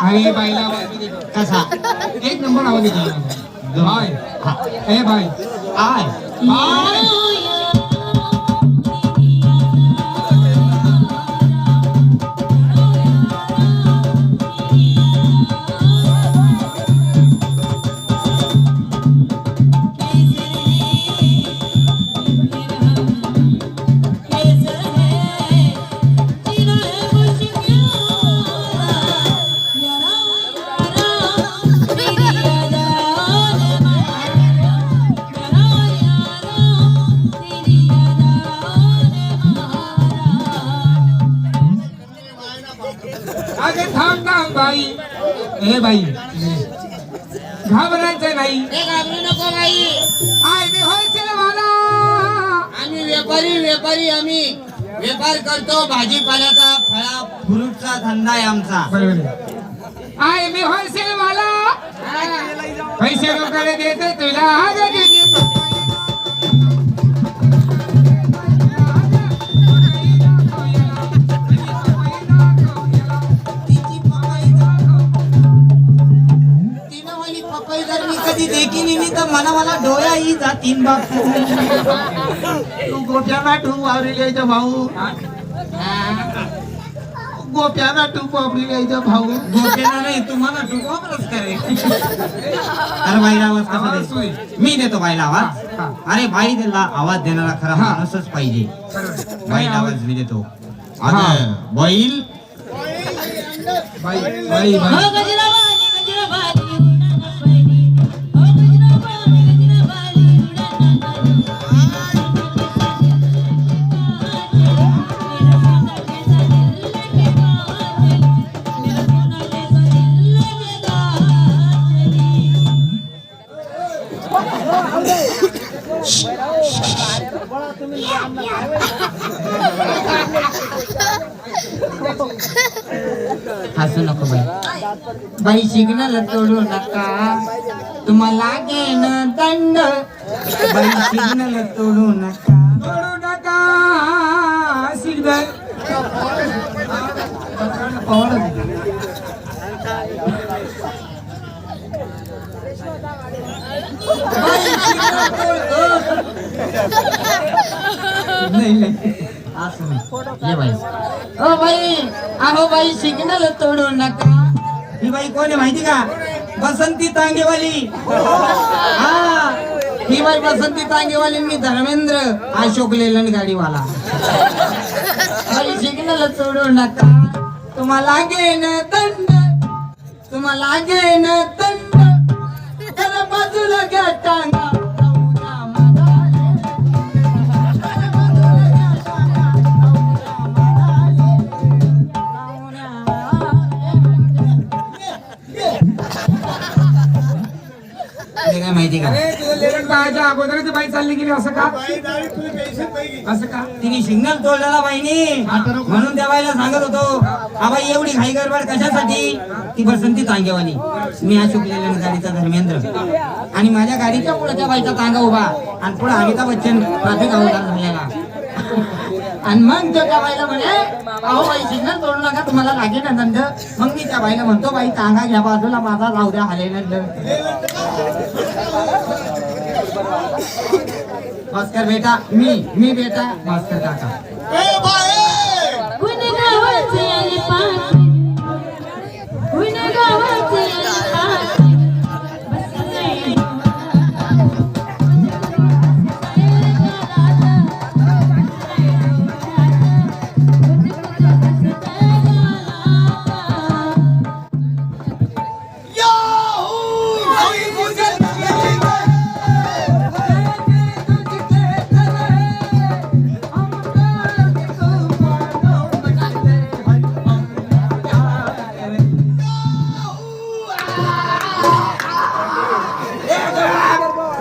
अरे बाईला. कसा? एक नंबर आवाज येतो बाय हा. ए बाय आय. बाय अगे थांब थांब बाई. ए बाई. घाबरायचं नाही हे घाबरू नको बाई. आय मी होलसेल वाला आम्ही व्यापारी व्यापारी आम्ही. व्यापार करतो भाजीपाल्याचा फळा फ्रूटचा धंदा आहे आमचा. बरोबर. आय मी होलसेल वाला पैसे लोकांना देते तुला. अगं कधी देखी नाही तर मला मला डोळ्या ही जातीन बापू. तू गोप्याना टू वावरी भाऊ. गोप्याना टू वावरी घ्यायचा भाऊ. गोप्याना नाही तुम्हाला टू वापरच करे. अरे बाईला आवाज कसा देतो? मी देतो बाईला आवाज. अरे बाई त्याला आवाज देणारा खरा हा. माणूसच पाहिजे. बाईला आवाज मी देतो. अगं, बैल. बाई बाई हसू नको बाई. बाई सिग्नल तोडू नका. तुम्हाला घेण दंड. बाई सिग्नल तोडू नका. तोडू नका. सिग्नल नाही बाई. बाई अहो बाई सिग्नल तोडू नका. ही बाई कोण आहे माहिती का? बसंती तांगेवाली. हा. ही बाई बसंती तांगेवाली मी धर्मेंद्र अशोक लेलन गाडीवाला. बाई सिग्नल तोडू नका. तुम्हाला घेण दंड. तुम्हाला घेण दंड. बाजूला ते काय माहिती का? अरे तुझं लेरन पाहायच्या अगोदरच बाई चालली गेली असं का? असं का? तिने सिग्नल तोडलेला बाईनी. म्हणून त्या बाईला सांगत होतो हा बाई एवढी घाई गडबड कशासाठी? ती बसंती तांगेवाली. मी अशोक लेलन गाडीचा धर्मेंद्र. आणि माझ्या गाडीच्या पुढे त्या बाईचा तांगा उभा. आणि पुढे अमिताभ बच्चन ट्रॅफिक अवधान झालेला. आणि मग तो त्या बाईला म्हणे अहो बाई सिग्नल तोडू नका तुम्हाला लागेल ना दंड. मग मी त्या बाईला म्हणतो बाई तांगा घ्या बाजूला माझा जाऊ द्या हाले भास्कर बेटा मी मी बेटा भास्कर काका.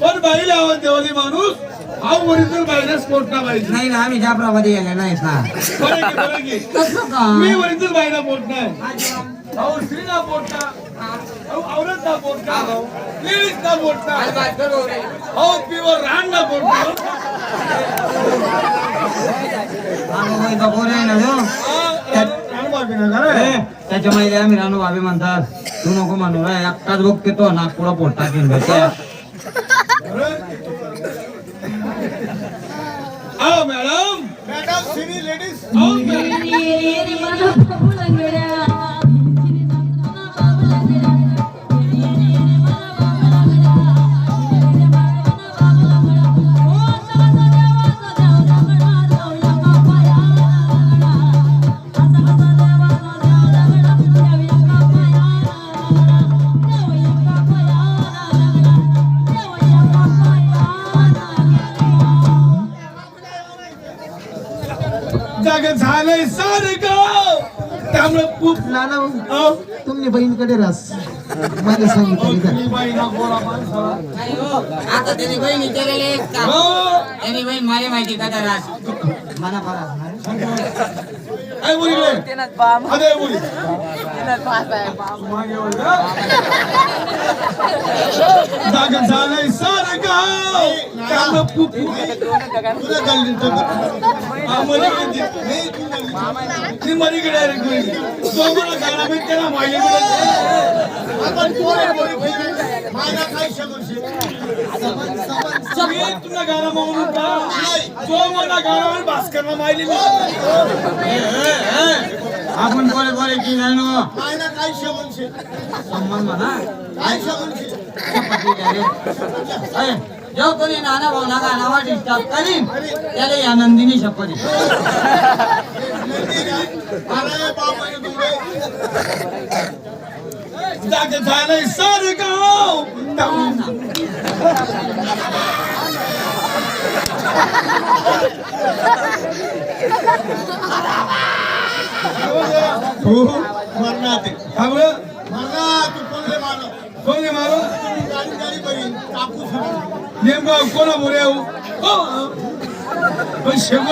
पण बाईला आवडते ओली माणूस. हा ओरिजिनल बाईला स्पोर्ट ना पाहिजे. नाही ना आम्ही ना. बरं की, बरं की. कसं का? मी ओरिजिनल बाईला बोट नाही. अहो स्त्रीला ना अहो ना ना ना ना अहो ना ना रानूबाई ना हा, ना का? त्याच्या माहिती आम्ही रानू भाभी म्हणतात. तू नको म्हणू रे एकटाच बघते तो नागपुरा पोट भेटे अहो मॅडम मॅडम सिनी लेडीज अहो जाग झालंय सारे गाव त्यामुळे खूप नाना तुम्ही बहीणकडे रास. मला सांगितलं हो. आता त्याने बहीण विचारलेले आहेत का. त्याने बहीण मला माहिती का राज मला बरा काय बोली रे? अरे बोली. मागे बोल रे. जाग झालंय सारं गाव त्यामुळे खूप हा, मलीकडे ते. ती मलीकडे आहे रे कोणी. तो मला गाणं माहीत त्याला मागे मी तुला गाणं म्हणून का तो मला गाणं भास्करला माहिली आपण बोले बोले की नाही सम्मान म्हणा. अरे. अय, जो कोणी नाना भाऊना गाणावा डिस्टर्ब करीन. त्याला या नंदिनी शपथ झालंय सारं गाव त्यामुळे हो थांबलं कोण मारो नेमकं कोणा मोरे पण शेगोळा